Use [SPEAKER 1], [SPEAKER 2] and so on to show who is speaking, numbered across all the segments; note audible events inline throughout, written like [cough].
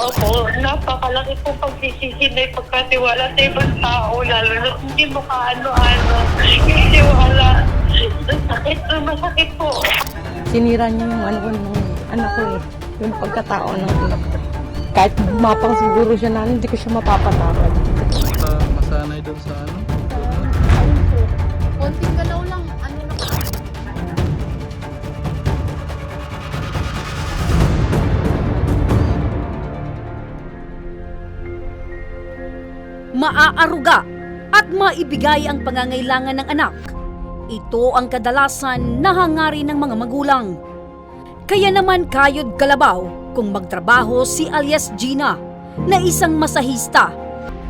[SPEAKER 1] Opo, napakalaki po pagsisisi na pagkatiwala sa ibang tao, lalo na hindi mo kaano-ano. Yung tiwala, masakit na masakit po.
[SPEAKER 2] Sinira niya yung ano ko ng anak ko eh. Yung pagkatao ng anak ko. Kahit mapang siguro siya na hindi ko siya mapapatawad.
[SPEAKER 3] Masanay doon sa ano.
[SPEAKER 4] Konting
[SPEAKER 5] maaaruga at maibigay ang pangangailangan ng anak. Ito ang kadalasan na hangarin ng mga magulang. Kaya naman kayod kalabaw kung magtrabaho si alias Gina na isang masahista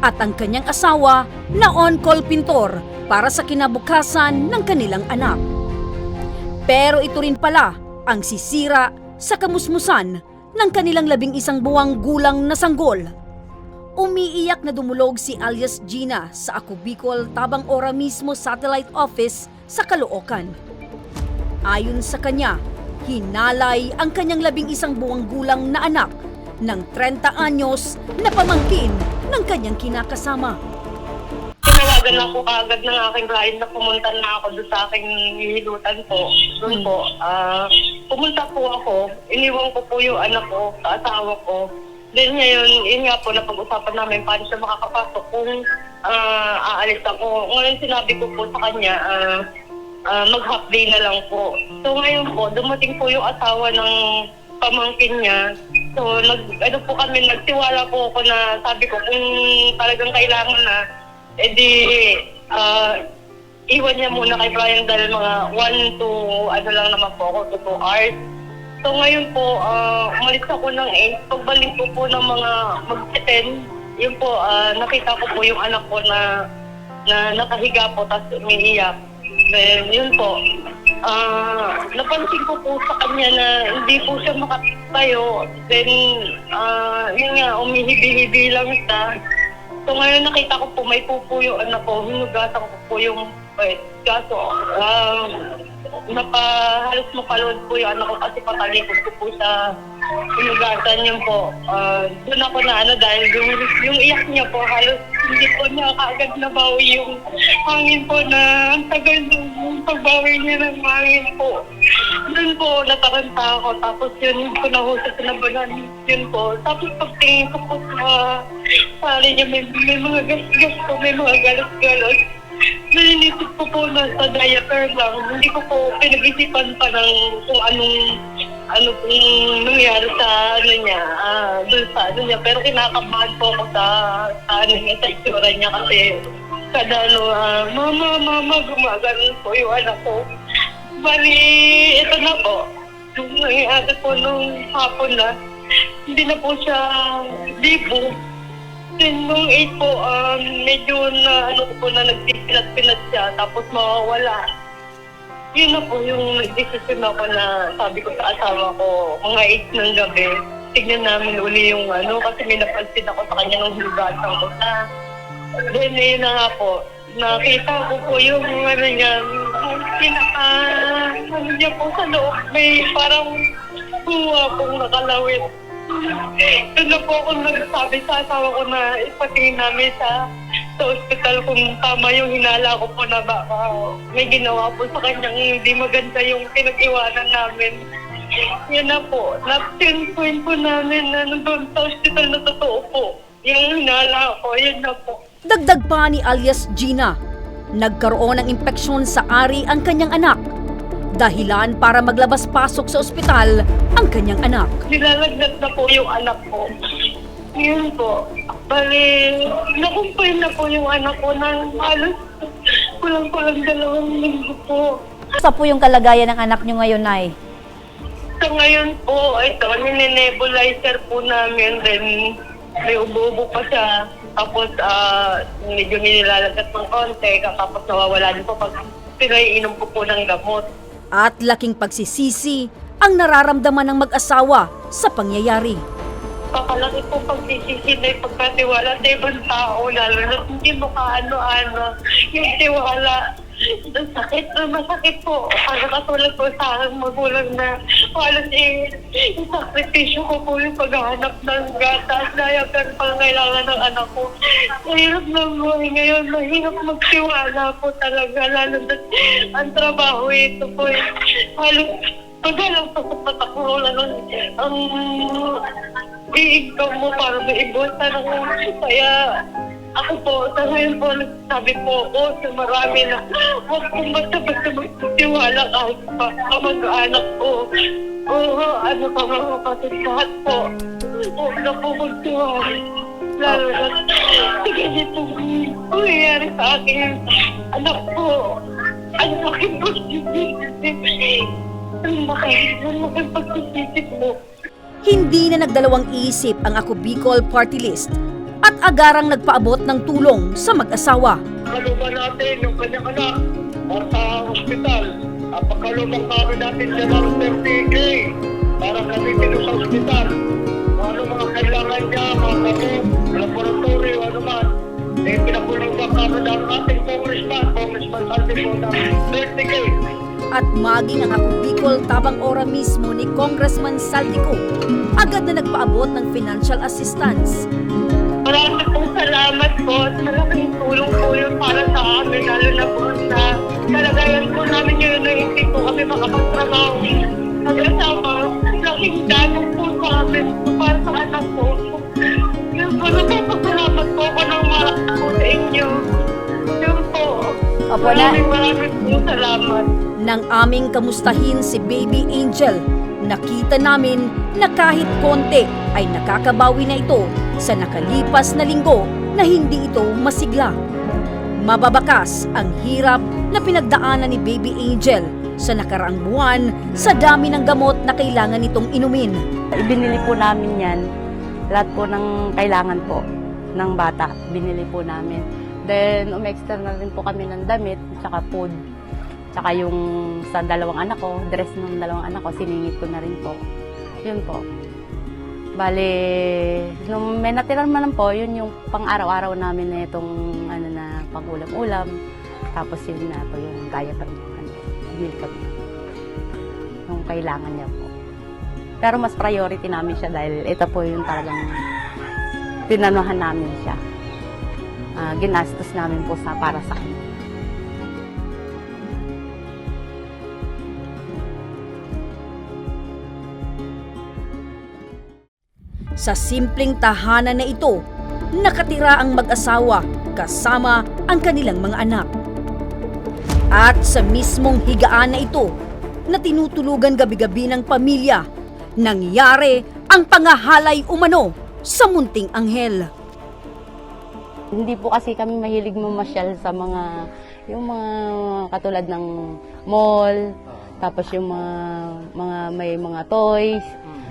[SPEAKER 5] at ang kanyang asawa na on-call pintor para sa kinabukasan ng kanilang anak. Pero ito rin pala ang sisira sa kamusmusan ng kanilang labing isang buwang gulang na sanggol Umiiyak na dumulog si alias Gina sa Ako Bicol Tabang Ora mismo Satellite Office sa Caloocan. Ayon sa kanya, hinalay ang kanyang labing isang buwang gulang na anak ng 30 anyos na pamangkin ng kanyang kinakasama.
[SPEAKER 1] Tinawagan lang po kaagad ng aking client na pumunta na ako doon sa aking hihilutan po. Doon po, ah, pumunta po ako, iniwan ko po yung anak ko sa asawa ko. Then ngayon, yun nga po, napag-usapan namin paano siya makakapasok kung ah, aalis ako. Ngayon sinabi ko po sa kanya, ah, ah, mag-half day na lang po. So ngayon po, dumating po yung asawa ng pamangkin niya. So nag, ano po kami, nagtiwala po ako na sabi ko kung talagang kailangan na, edi ah, iwan niya muna kay Brian dahil mga 1 to ano lang naman po ako, to 2 hours. So ngayon po, ah, umalis ako ng 8. Pagbalik ko po ng mga mag-10, yun po, ah, nakita ko po yung anak ko na na nakahiga po tapos umiiyak. Then yun po, ah, napansin ko po sa kanya na hindi po siya makatayo. Then, ah, yun nga, umihibi-hibi lang siya. So ngayon nakita ko po may pupo yung anak ko, hinugasan ko po yung pet. Kaso, ah, napa, halos mapalood po yung anak ko kasi patalikod ko po sa hinugasan yun po. Ah, doon ako na ano dahil yung, yung iyak niya po halos hindi po niya kaagad nabawi yung hangin po na ang tagal ng pagbawi niya ng hangin po. Doon po nataranta ako tapos yun ko nahusap na banan yun po. Tapos pagtingin ko po sa sali niya may, may mga gas-gas po, may mga galos-galos. Nalinisip ko po na sa diaper lang. Hindi ko po pinag-isipan pa ng kung anong ano kung nangyari sa ano niya, ah, doon sa ano niya. Pero kinakabahan po ako sa, sa ano niya, sa itsura niya kasi kada ano, ah, mama, mama, gumagano po yung anak ko. Bali, ito na po. Nung nangyari po nung hapon na, hindi na po siya libo. Then nung 8 po, um, medyo na ano po na nagpipinat-pinat siya tapos mawawala. Yun na po yung nag-decision ako na sabi ko sa asawa ko, mga 8 ng gabi, tignan namin uli yung ano, kasi may napansin ako sa kanya nung hulugasan ko na. Then yun na nga po, nakita ko po yung ano niya, yung pinaka, ano niya po sa loob, may parang buwa pong nakalawit. Doon na po ako nagsabi sa asawa ko na ipatingin namin sa sa ospital kung tama yung hinala ko po na baka may ginawa po sa kanyang hindi maganda yung pinag-iwanan namin. Yan na po. Na-pinpoint po namin na nandun sa ospital na totoo po. Yung hinala ko, yan na po.
[SPEAKER 5] Dagdag pa ni alias Gina, nagkaroon ng impeksyon sa ari ang kanyang anak. Dahilan para maglabas-pasok sa ospital ang kanyang anak.
[SPEAKER 1] Nilalagnat na po yung anak ko. Yun po. Bali, nakumpay na po yung anak ko ng halos kulang-kulang dalawang linggo po.
[SPEAKER 6] Sa po yung kalagayan ng anak nyo ngayon, Nay?
[SPEAKER 1] So ngayon po, ito, ninebulizer po namin, then may ubo-ubo pa siya. Tapos, ah, medyo nilalagat ng konti, tapos nawawala din po pag pinaiinom ko po ng gamot.
[SPEAKER 5] At laking pagsisisi ang nararamdaman ng mag-asawa sa pangyayari.
[SPEAKER 1] Kakalaki po pagsisisi na pagkatiwala sa ibang tao, lalo na hindi mo kaano-ano. Yung tiwala, Ang sakit na masakit po. Para katulad po sa aking magulang na halos eh, yung sakripisyo ko po yung paghahanap ng gatas dahil pero pangailangan ng anak ko. Mahirap na buhay ngayon. Mahirap magtiwala po talaga. Lalo na ang trabaho ito po. eh. Halos paghalang pa sa patakulan ng ang i-income mo para maibutan ako. Kaya ako po, sa ngayon po, nagsabi po ako sa marami na huwag kong basta-basta magtitiwala kahit pa kamag-anak ko. Oo, ano pa mga kapatid lahat po. Huwag na po magtiwala. Lalo na sa ganito nangyayari sa akin. Anak po, ang sakit po ang laki pagkisisip mo.
[SPEAKER 5] Hindi na nagdalawang isip ang Ako Bicol Party List at agarang nagpaabot ng tulong sa mag-asawa.
[SPEAKER 1] Ano ba natin yung kanyang anak or sa hospital? Uh, pagkalumang kami natin siya ng 30K para kami dito sa hospital. Kung ano mga kailangan niya, mga kamo, laboratory, ano man. Eh, pinakulang ba kami ng ating congressman, congressman Santi po ng 30K.
[SPEAKER 5] At maging ang Ako Bicol tabang ora mismo ni Congressman Saltico, agad na nagpaabot ng financial assistance.
[SPEAKER 1] Pong salamat po malaking tulong po yun para sa amin, lalo na po sa kalagayan po namin yun na hindi po kami makapagtrabaho. Nag-asama, laking dano po sa amin para sa anak ko. Yun po, nagpapasalamat po ako ng marami po sa inyo. Yun po.
[SPEAKER 6] Opo, na-
[SPEAKER 1] maraming maraming po salamat.
[SPEAKER 5] Nang aming kamustahin si Baby Angel, nakita namin na kahit konti ay nakakabawi na ito sa nakalipas na linggo na hindi ito masigla. Mababakas ang hirap na pinagdaanan ni Baby Angel sa nakaraang buwan sa dami ng gamot na kailangan nitong inumin.
[SPEAKER 4] Ibinili po namin yan. Lahat po ng kailangan po ng bata, binili po namin. Then, umextra na rin po kami ng damit, tsaka food. Tsaka yung sa dalawang anak ko, dress ng dalawang anak ko, siningit ko na rin po. Yun po. Bale, nung may natira naman po, yun yung pang-araw-araw namin na itong ano na pang-ulam-ulam. Tapos yun na po yung gaya pa ano, bili kami. Yung kailangan niya po. Pero mas priority namin siya dahil ito po yung talagang tinanuhan namin siya. Ah, ginastos namin po sa para sa kanya.
[SPEAKER 5] Sa simpleng tahanan na ito, nakatira ang mag-asawa kasama ang kanilang mga anak. At sa mismong higaan na ito, na tinutulugan gabi-gabi ng pamilya, nangyari ang pangahalay umano sa munting anghel.
[SPEAKER 4] Hindi po kasi kami mahilig mamasyal sa mga yung mga katulad ng mall, tapos yung mga mga may mga toys.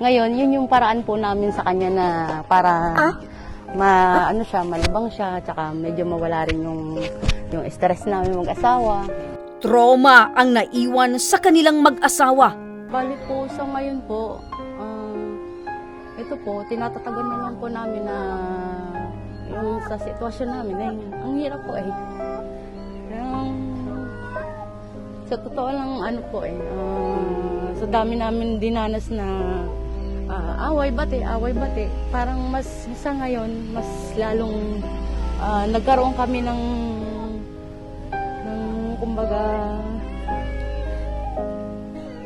[SPEAKER 4] Ngayon, yun yung paraan po namin sa kanya na para ma ano siya, malibang siya, tsaka medyo mawala rin yung yung stress namin mag-asawa.
[SPEAKER 5] Trauma ang naiwan sa kanilang mag-asawa.
[SPEAKER 4] Bali po sa ngayon po, ah, ito po, tinatatagan na lang po namin na yung sa sitwasyon namin, ay, ang hirap po eh. Yung, sa totoo lang, ano po eh, ah, sa dami namin dinanas na ah, away bate, away bate, parang mas sa ngayon, mas lalong ah, nagkaroon kami ng ng kumbaga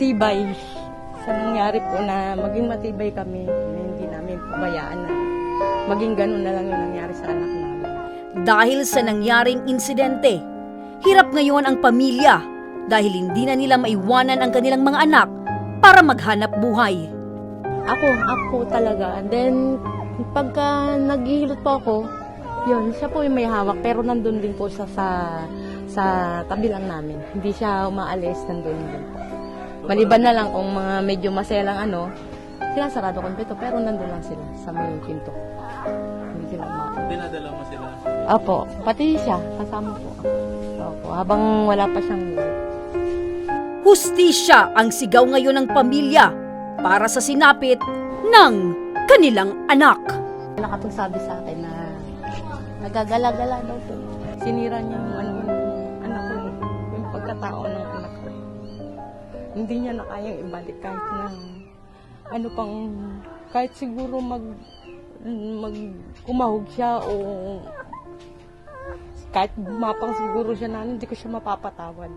[SPEAKER 4] tibay sa nangyari po na maging matibay kami na hindi namin pabayaan na maging ganun na lang yung nangyari sa anak namin.
[SPEAKER 5] Dahil sa nangyaring insidente, hirap ngayon ang pamilya dahil hindi na nila maiwanan ang kanilang mga anak para maghanap buhay.
[SPEAKER 4] Ako, ako talaga. And then, pagka naghihilot po ako, yun, siya po yung may hawak pero nandun din po siya sa sa tabi lang namin. Hindi siya umaalis, nandun din. Maliban na lang kung mga medyo maselang ano, sila sarado ko yung pinto, pero nandun lang sila sa may pinto. Hindi sila umaalis.
[SPEAKER 3] Dinadala mo sila.
[SPEAKER 4] Opo, pati siya, kasama po. Opo, habang wala pa siyang.
[SPEAKER 5] Hustisya ang sigaw ngayon ng pamilya para sa sinapit ng kanilang anak.
[SPEAKER 4] Nakapagsabi sa akin na nagagala-gala daw po. Sinira niya yung ano, yung anak ko eh.
[SPEAKER 2] pagkatao ng anak ko. Hindi niya na kayang ibalik kahit na ano pang, kahit siguro mag, mag kumahog siya o kahit mapang siguro siya na hindi ko siya mapapatawad.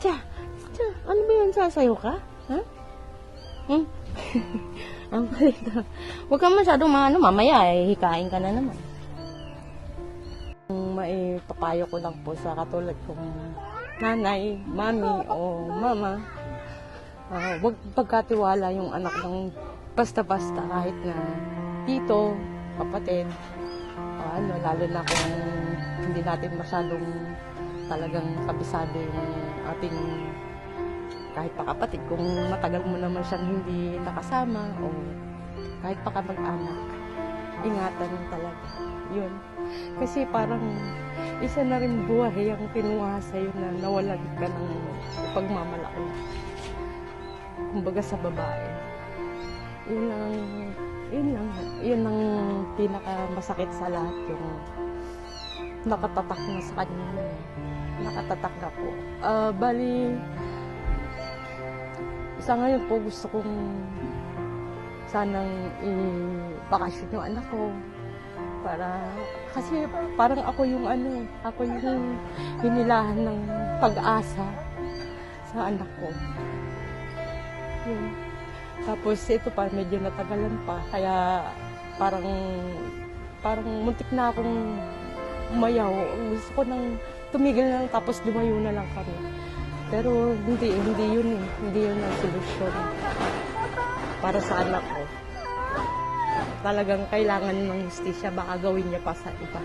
[SPEAKER 2] Tja, tja, ano ba yan sasayo ka? Ha? Hmm? [laughs] Ang kulit na. Huwag ka masyadong maano, mamaya eh, hikain ka na naman. Maipapayo ko lang po sa katulad kong nanay, mami o mama, ah, huwag pagkatiwala yung anak ng basta-basta kahit na tito, kapatid, o ano, lalo na kung hindi natin masyadong talagang kabisado yung ating kahit pa kapatid, kung matagal mo naman siyang hindi nakasama o kahit pa kamag-anak, ingatan mo talaga. Yun. Kasi parang isa na rin buhay ang kinuha sa'yo na nawalan ka ng pagmamalaki. Kumbaga sa babae. Yun ang, yun lang, yun ang pinakamasakit sa lahat yung nakatatak na sa kanya. Nakatatak na po. Ah, bali, sa ngayon po gusto kong sanang i-bakasyon yung anak ko. Para, kasi parang ako yung ano, ako yung hinilahan ng pag-asa sa anak ko. Yun. Tapos ito pa, medyo natagalan pa. Kaya parang, parang muntik na akong umayaw. Gusto ko nang tumigil na lang tapos lumayo na lang kami. Pero hindi, hindi yun eh. Hindi yun ang solusyon para sa anak ko. Talagang kailangan ng justisya, baka gawin niya pa sa iba.